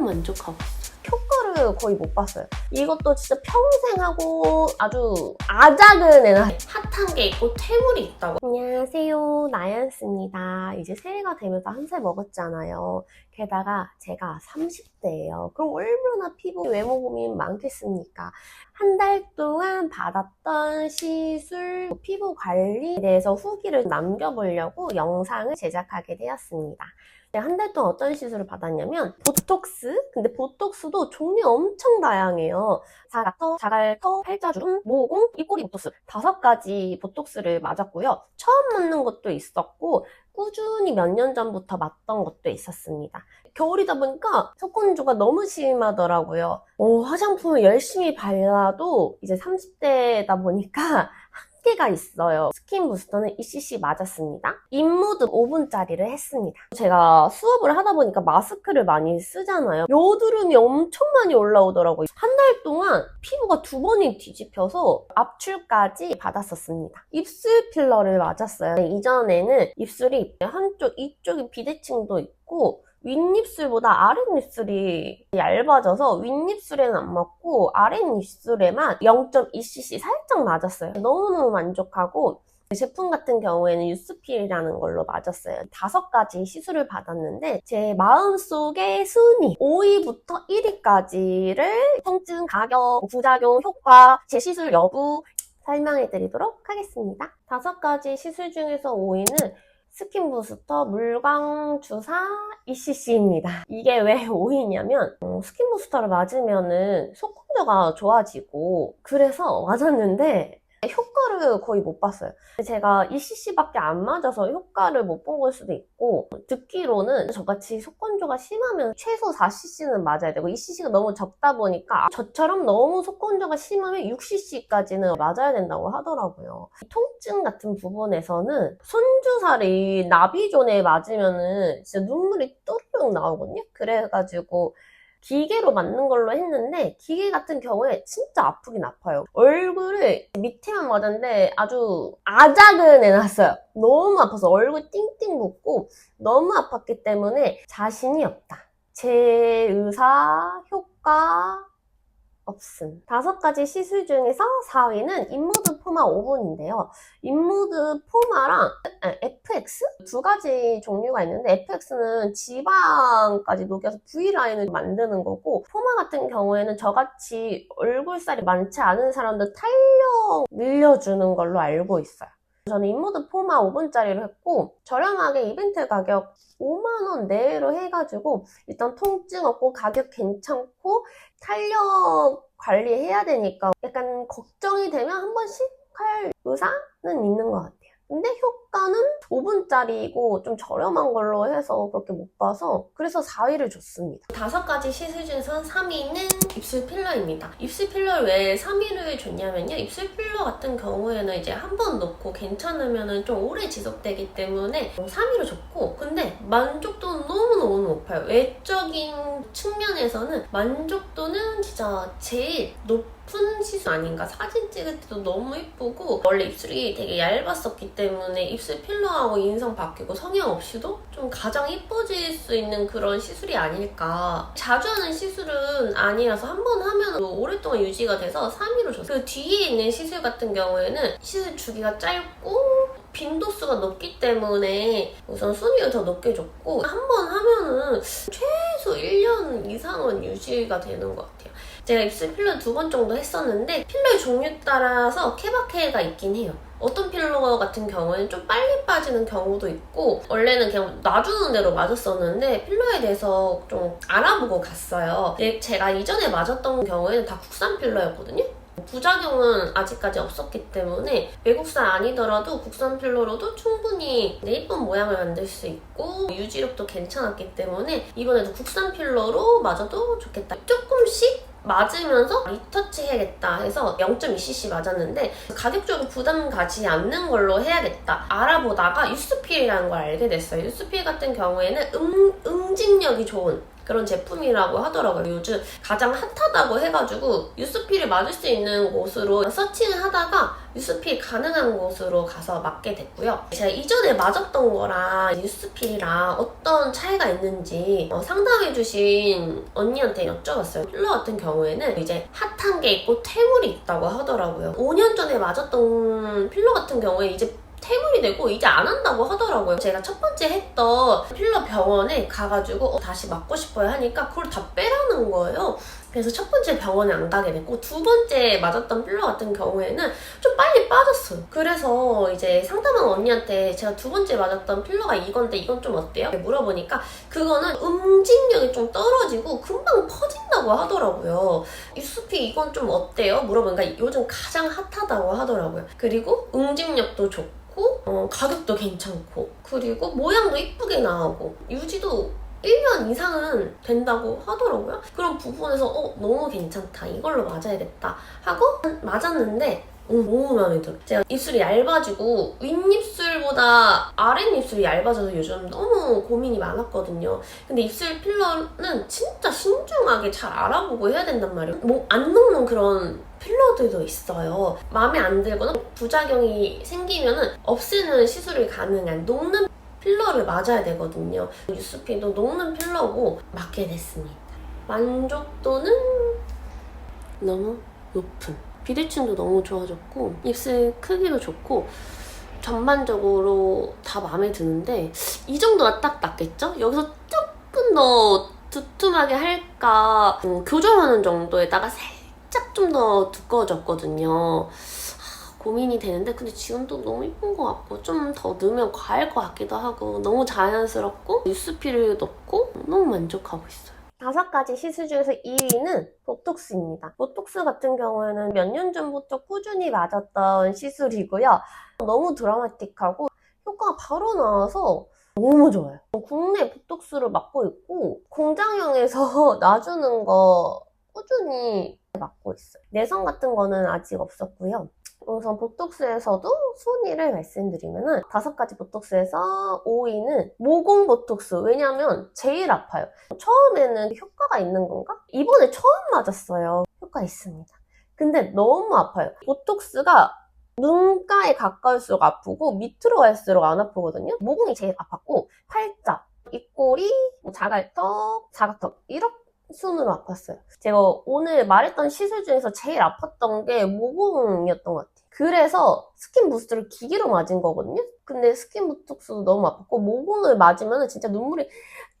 만족하고 효과를 거의 못 봤어요. 이것도 진짜 평생 하고 아주 아작은 애나. 핫한 게 있고 퇴물이 있다고 안녕하세요. 나연스입니다. 이제 새해가 되면서 한 살 먹었잖아요. 게다가 제가 30대예요. 그럼 얼마나 피부 외모 고민 많겠습니까? 한 달 동안 받았던 시술, 피부 관리에 대해서 후기를 남겨보려고 영상을 제작하게 되었습니다. 한 달 동안 어떤 시술을 받았냐면 보톡스? 근데 보톡스도 종류 엄청 다양해요. 사각턱, 자갈턱, 팔자주름, 모공, 입꼬리 보톡스 다섯 가지 보톡스를 맞았고요. 처음 맞는 것도 있었고 꾸준히 몇 년 전부터 맞던 것도 있었습니다. 겨울이다 보니까 속건조가 너무 심하더라고요. 어, 화장품을 열심히 발라도 이제 30대다 보니까 한계가 있어요. 스킨 부스터는 ECC 맞았습니다. 입무드 5분짜리를 했습니다. 제가 수업을 하다 보니까 마스크를 많이 쓰잖아요. 여드름이 엄청 많이 올라오더라고요. 한 달 동안 피부가 두 번이 뒤집혀서 압출까지 받았었습니다. 입술 필러를 맞았어요. 이전에는 입술이 한쪽, 이쪽이 비대칭도 있고 윗입술보다 아랫입술이 얇아져서 윗입술에는 안 맞고 아랫입술에만 0.2cc 살짝 맞았어요. 너무너무 만족하고 제품 같은 경우에는 유스필이라는 걸로 맞았어요. 다섯 가지 시술을 받았는데 제 마음속의 순위 5위부터 1위까지를 통증, 가격, 부작용, 효과, 제 시술 여부 설명해 드리도록 하겠습니다. 다섯 가지 시술 중에서 5위는 스킨 부스터 물광 주사 ECC입니다. 이게 왜 5위냐면 어, 스킨 부스터를 맞으면은 속건조가 좋아지고 그래서 맞았는데 효과를 거의 못 봤어요. 제가 ECC밖에 안 맞아서 효과를 못 본 걸 수도 있고 듣기로는 저같이 속건조가 심하면 최소 4cc는 맞아야 되고 ECC가 너무 적다 보니까 저처럼 너무 속건조가 심하면 6cc까지는 맞아야 된다고 하더라고요. 통증 같은 부분에서는 손주사를 이 나비존에 맞으면은 진짜 눈물이 또르륵 나오거든요. 그래가지고 기계로 맞는 걸로 했는데 기계 같은 경우에 진짜 아프긴 아파요. 얼굴을 밑에만 맞았는데 아주 아작을 내놨어요. 너무 아파서 얼굴 띵띵 붓고 너무 아팠기 때문에 자신이 없다. 제 의사, 효과, 없음. 다섯 가지 시술 중에서 4위는 인무드 포마 5분인데요. 인무드 포마랑 아, FX 두 가지 종류가 있는데 FX는 지방까지 녹여서 V라인을 만드는 거고 포마 같은 경우에는 저같이 얼굴살이 많지 않은 사람들 탄력 늘려주는 걸로 알고 있어요. 저는 인무드 포마 5분짜리를 했고 저렴하게 이벤트 가격 5만원 내로 해가지고 일단 통증 없고 가격 괜찮고 탄력 관리해야 되니까 약간 걱정이 되면 한 번씩 할 의사는 있는 것 같아요. 근데 효과는 5분짜리고 좀 저렴한 걸로 해서 그렇게 못 봐서 그래서 4위를 줬습니다. 다섯 가지 시술 중에서 3위는 입술 필러입니다. 입술 필러를 왜 3위를 줬냐면요. 입술 필러 같은 경우에는 이제 한 번 넣고 괜찮으면 좀 오래 지속되기 때문에 3위로 줬고 근데 만족도는 너무너무 높아요. 외적인 측면에서는 만족도는 진짜 제일 높은 시술 아닌가. 사진 찍을 때도 너무 이쁘고 원래 입술이 되게 얇았었기 때문에 입술 필러하고 인성 바뀌고 성형 없이도 좀 가장 이뻐질 수 있는 그런 시술이 아닐까. 자주 하는 시술은 아니라서 한 번 하면 오랫동안 유지가 돼서 3위로 줬어요. 그 뒤에 있는 시술 같은 경우에는 시술 주기가 짧고 빈도수가 높기 때문에 우선 순위를 더 높게 줬고 한 번 하면은 최소 1년 이상은 유지가 되는 것 같아요 제가 입술 필러 두 번 정도 했었는데 필러의 종류에 따라서 케바케가 있긴 해요. 어떤 필러 같은 경우에는 좀 빨리 빠지는 경우도 있고 원래는 그냥 놔주는 대로 맞았었는데 필러에 대해서 좀 알아보고 갔어요. 근데 제가 이전에 맞았던 경우에는 다 국산 필러였거든요. 부작용은 아직까지 없었기 때문에 외국산 아니더라도 국산 필러로도 충분히 예쁜 모양을 만들 수 있고 유지력도 괜찮았기 때문에 이번에도 국산 필러로 맞아도 좋겠다. 조금씩 맞으면서 리터치 해야겠다 해서 0.2cc 맞았는데 가격적으로 부담 가지 않는 걸로 해야겠다 알아보다가 유스필이라는 걸 알게 됐어요. 유스필 같은 경우에는 음, 응집력이 좋은 그런 제품이라고 하더라고요. 요즘 가장 핫하다고 해가지고 유스피를 맞을 수 있는 곳으로 서칭을 하다가 유스피 가능한 곳으로 가서 맞게 됐고요. 제가 이전에 맞았던 거랑 유스피랑 어떤 차이가 있는지 어, 상담해주신 언니한테 여쭤봤어요. 필러 같은 경우에는 이제 핫한 게 있고 퇴물이 있다고 하더라고요. 5년 전에 맞았던 필러 같은 경우에 이제 퇴물이 되고 이제 안 한다고 하더라고요. 제가 첫 번째 했던 필러 병원에 가가지고 어, 다시 맞고 싶어요 하니까 그걸 다 빼라는 거예요. 그래서 첫 번째 병원에 안 가게 됐고 두 번째 맞았던 필러 같은 경우에는 좀 빨리 빠졌어요. 그래서 이제 상담한 언니한테 제가 두 번째 맞았던 필러가 이건데 이건 좀 어때요? 물어보니까 그거는 응집력이 좀 떨어지고 금방 퍼진다고 하더라고요. 유스피 이건 좀 어때요? 물어보니까 요즘 가장 핫하다고 하더라고요. 그리고 응집력도 좋고 어, 가격도 괜찮고 그리고 모양도 이쁘게 나오고 유지도 1년 이상은 된다고 하더라고요. 그런 부분에서 어 너무 괜찮다 이걸로 맞아야겠다 하고 맞았는데 어, 너무 마음에 들어. 제가 입술이 얇아지고 윗입술보다 아랫입술이 얇아져서 요즘 너무 고민이 많았거든요. 근데 입술 필러는 진짜 신중하게 잘 알아보고 해야 된단 말이에요. 뭐 안 녹는 그런 필러들도 있어요. 마음에 안 들거나 부작용이 생기면은 없애는 시술이 가능한 녹는 필러를 맞아야 되거든요. 유스피도 녹는 필러고 맞게 됐습니다. 만족도는 너무 높은. 비대칭도 너무 좋아졌고 입술 크기도 좋고 전반적으로 다 마음에 드는데 이 정도가 딱 낫겠죠? 여기서 조금 더 두툼하게 할까 음, 교정하는 정도에다가 살짝 좀 더 두꺼워졌거든요. 하, 고민이 되는데 근데 지금도 너무 이쁜 것 같고 좀 더 넣으면 과할 것 같기도 하고 너무 자연스럽고 유스피를 넣고 너무 만족하고 있어요. 다섯 가지 시술 중에서 2위는 보톡스입니다. 보톡스 같은 경우에는 몇 년 전부터 꾸준히 맞았던 시술이고요. 너무 드라마틱하고 효과가 바로 나와서 너무 좋아요. 국내 보톡스를 맞고 있고 공장형에서 놔주는 거 꾸준히 맞고 있어요. 내성 같은 거는 아직 없었고요. 우선 보톡스에서도 순위를 말씀드리면은 다섯 가지 보톡스에서 5위는 모공 보톡스. 왜냐면 제일 아파요. 처음에는 효과가 있는 건가? 이번에 처음 맞았어요. 효과 있습니다. 근데 너무 아파요. 보톡스가 눈가에 가까울수록 아프고 밑으로 갈수록 안 아프거든요. 모공이 제일 아팠고 팔자, 입꼬리, 뭐 자갈턱, 사각턱 이렇게 순으로 아팠어요. 제가 오늘 말했던 시술 중에서 제일 아팠던 게 모공이었던 것 같아요. 그래서 스킨 부스트를 기계로 맞은 거거든요. 근데 스킨 보톡스도 너무 아팠고 모공을 맞으면 진짜 눈물이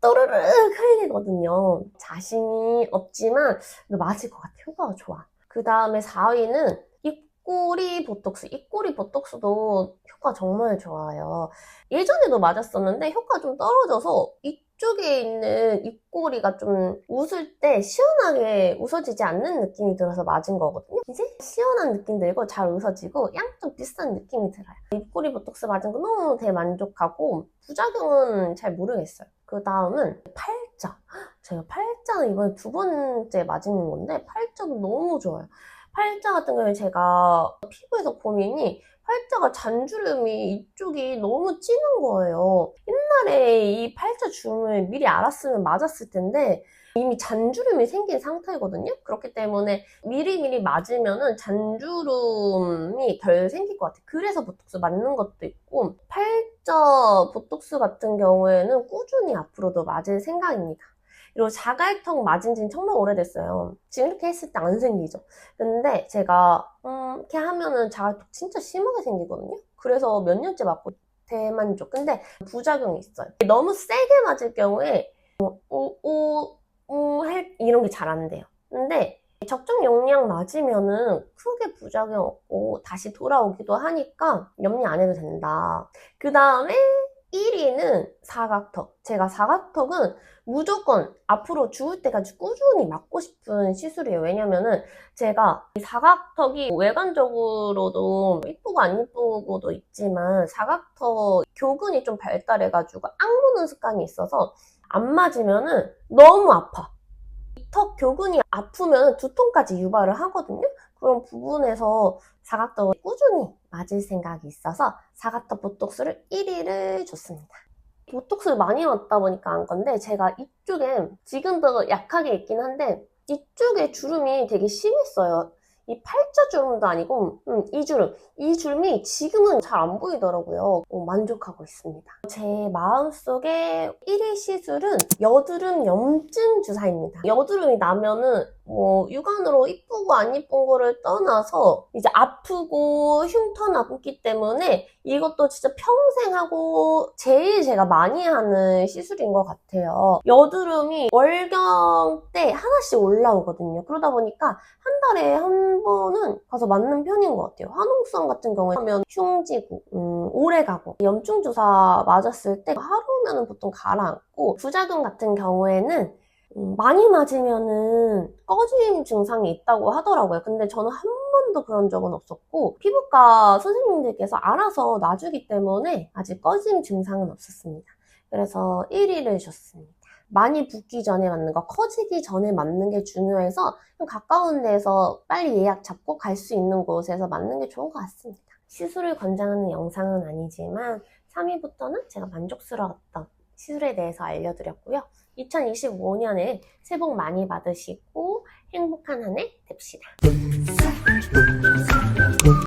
또르르 흘리거든요. 자신이 없지만 맞을 것 같아요. 효과가 좋아. 그 다음에 4위는 입꼬리 보톡스. 입꼬리 보톡스도 효과 정말 좋아요. 예전에도 맞았었는데 효과가 좀 떨어져서 이 쪽에 있는 입꼬리가 좀 웃을 때 시원하게 웃어지지 않는 느낌이 들어서 맞은 거거든요. 이제 시원한 느낌 들고 잘 웃어지고 양쪽 비슷한 느낌이 들어요. 입꼬리 보톡스 맞은 거 너무 대만족하고 부작용은 잘 모르겠어요. 그 다음은 팔자. 제가 팔자는 이번에 두 번째 맞는 건데 팔자도 너무 좋아요. 팔자 같은 경우에 제가 피부에서 고민이 팔자가 잔주름이 이쪽이 너무 찌는 거예요. 옛날에 이 팔자 주름을 미리 알았으면 맞았을 텐데 이미 잔주름이 생긴 상태거든요. 그렇기 때문에 미리미리 맞으면은 잔주름이 덜 생길 것 같아요. 그래서 보톡스 맞는 것도 있고 팔자 보톡스 같은 경우에는 꾸준히 앞으로도 맞을 생각입니다. 그리고 자갈턱 맞은 지는 정말 오래됐어요. 지금 이렇게 했을 때 안 생기죠. 근데 제가 음, 이렇게 하면은 자갈턱 진짜 심하게 생기거든요. 그래서 몇 년째 맞고 대만족. 근데 부작용이 있어요. 너무 세게 맞을 경우에 어, 오, 오, 오, 할 이런 게 잘 안 돼요. 근데 적정 용량 맞으면은 크게 부작용 없고 다시 돌아오기도 하니까 염려 안 해도 된다. 그 다음에 1위는 사각턱. 제가 사각턱은 무조건 앞으로 죽을 때까지 꾸준히 맞고 싶은 시술이에요. 왜냐면은 제가 이 사각턱이 외관적으로도 이쁘고 안 이쁘고도 있지만 사각턱 교근이 좀 발달해가지고 악무는 습관이 있어서 안 맞으면은 너무 아파. 이턱 교근이 아프면 두통까지 유발을 하거든요. 그런 부분에서 사각턱을 꾸준히 맞을 생각이 있어서 사각턱 보톡스를 1위를 줬습니다. 보톡스를 많이 맞다 보니까 안 건데 제가 이쪽에 지금도 약하게 있긴 한데 이쪽에 주름이 되게 심했어요. 이 팔자 주름도 아니고 음, 이 주름 이 주름이 지금은 잘 안 보이더라고요. 어, 만족하고 있습니다. 제 마음속에 1위 시술은 여드름 염증 주사입니다. 여드름이 나면은 뭐 육안으로 이쁘고 안 이쁜 거를 떠나서 이제 아프고 흉터 남기 때문에 이것도 진짜 평생 하고 제일 제가 많이 하는 시술인 것 같아요. 여드름이 월경 때 하나씩 올라오거든요. 그러다 보니까 한 달에 한 번은 가서 맞는 편인 것 같아요. 화농성 같은 경우에 하면 흉지고 음, 오래 가고 염증 주사 맞았을 때 하루면은 보통 가라앉고 부작용 같은 경우에는 음, 많이 맞으면은 꺼짐 증상이 있다고 하더라고요. 근데 저는 한 번도 그런 적은 없었고 피부과 선생님들께서 알아서 놔주기 때문에 아직 꺼짐 증상은 없었습니다. 그래서 1위를 줬습니다. 많이 붓기 전에 맞는 거, 커지기 전에 맞는 게 중요해서 좀 가까운 데서 빨리 예약 잡고 갈 수 있는 곳에서 맞는 게 좋은 것 같습니다. 시술을 권장하는 영상은 아니지만 3위부터는 제가 만족스러웠던 시술에 대해서 알려드렸고요. 2025년에 새해 복 많이 받으시고 행복한 한 해 됩시다.